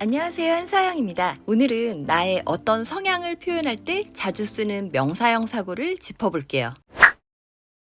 안녕하세요 한사영입니다. 오늘은 나의 어떤 성향을 표현할 때 자주 쓰는 명사형 사고를 짚어볼게요.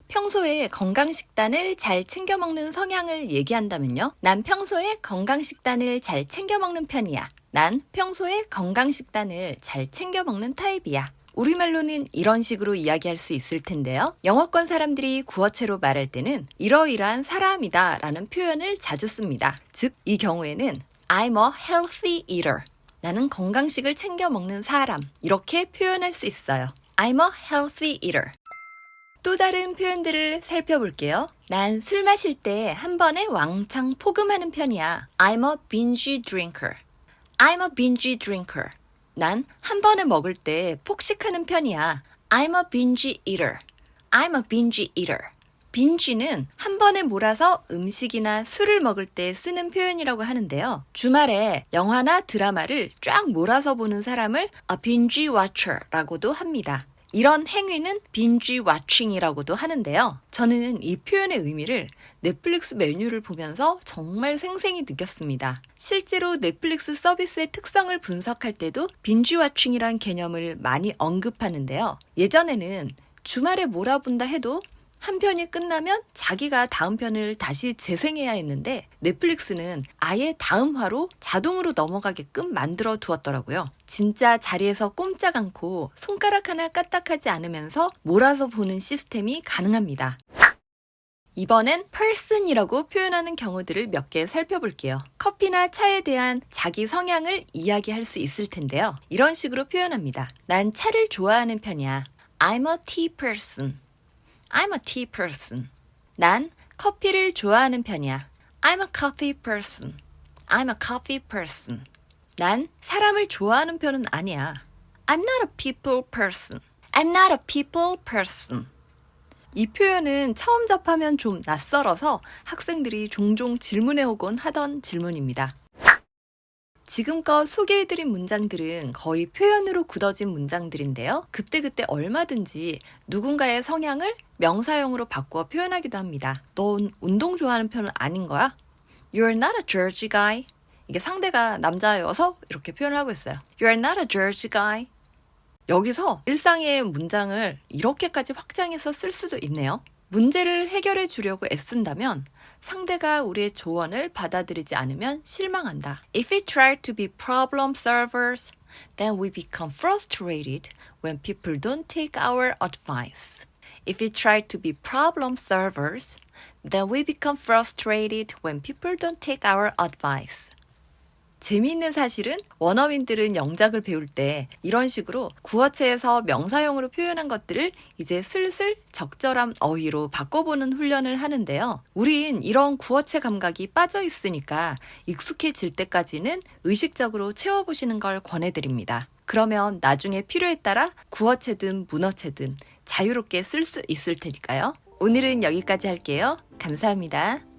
평소에 건강식단을 잘 챙겨 먹는 성향을 얘기한다면요. 난 평소에 건강식단을 잘 챙겨 먹는 편이야. 난 평소에 건강식단을 잘 챙겨 먹는 타입이야. 우리말로는 이런 식으로 이야기할 수 있을 텐데요. 영어권 사람들이 구어체로 말할 때는 이러이러한 사람이다 라는 표현을 자주 씁니다. 즉, 이 경우에는 I'm a healthy eater. 나는 건강식을 챙겨 먹는 사람. 이렇게 표현할 수 있어요. I'm a healthy eater. 또 다른 표현들을 살펴볼게요. 난 술 마실 때 한 번에 왕창 포금하는 편이야. I'm a binge drinker. I'm a binge drinker. 난 한 번에 먹을 때 폭식하는 편이야. I'm a binge eater. I'm a binge eater. Binge는 한 번에 몰아서 음식이나 술을 먹을 때 쓰는 표현이라고 하는데요. 주말에 영화나 드라마를 쫙 몰아서 보는 사람을 a binge watcher라고도 합니다. 이런 행위는 binge watching이라고도 하는데요. 저는 이 표현의 의미를 넷플릭스 메뉴를 보면서 정말 생생히 느꼈습니다. 실제로 넷플릭스 서비스의 특성을 분석할 때도 binge watching이란 개념을 많이 언급하는데요. 예전에는 주말에 몰아본다 해도 한 편이 끝나면 자기가 다음 편을 다시 재생해야 했는데 넷플릭스는 아예 다음 화로 자동으로 넘어가게끔 만들어 두었더라고요. 진짜 자리에서 꼼짝 않고 손가락 하나 까딱하지 않으면서 몰아서 보는 시스템이 가능합니다. 이번엔 person이라고 표현하는 경우들을 몇 개 살펴볼게요. 커피나 차에 대한 자기 성향을 이야기할 수 있을 텐데요. 이런 식으로 표현합니다. 난 차를 좋아하는 편이야. I'm a tea person. I'm a tea person. 난 커피를 좋아하는 편이야. I'm a coffee person. I'm a coffee person. 난 사람을 좋아하는 편은 아니야. I'm not a people person. I'm not a people person. 이 표현은 처음 접하면 좀 낯설어서 학생들이 종종 질문해 오곤 하던 질문입니다. 지금껏 소개해드린 문장들은 거의 표현으로 굳어진 문장들인데요. 그때그때 얼마든지 누군가의 성향을 명사형으로 바꾸어 표현하기도 합니다. 넌 운동 좋아하는 편은 아닌 거야? You're not a George guy. 이게 상대가 남자여서 이렇게 표현을 하고 있어요. You're not a George guy. 여기서 일상의 문장을 이렇게까지 확장해서 쓸 수도 있네요. 문제를 해결해 주려고 애쓴다면 상대가 우리의 조언을 받아들이지 않으면 실망한다. If we try to be problem solvers, then we become frustrated when people don't take our advice. If we try to be problem solvers, then we become frustrated when people don't take our advice. 재미있는 사실은 원어민들은 영작을 배울 때 이런 식으로 구어체에서 명사형으로 표현한 것들을 이제 슬슬 적절한 어휘로 바꿔보는 훈련을 하는데요. 우린 이런 구어체 감각이 빠져 있으니까 익숙해질 때까지는 의식적으로 채워보시는 걸 권해드립니다. 그러면 나중에 필요에 따라 구어체든 문어체든 자유롭게 쓸 수 있을 테니까요. 오늘은 여기까지 할게요. 감사합니다.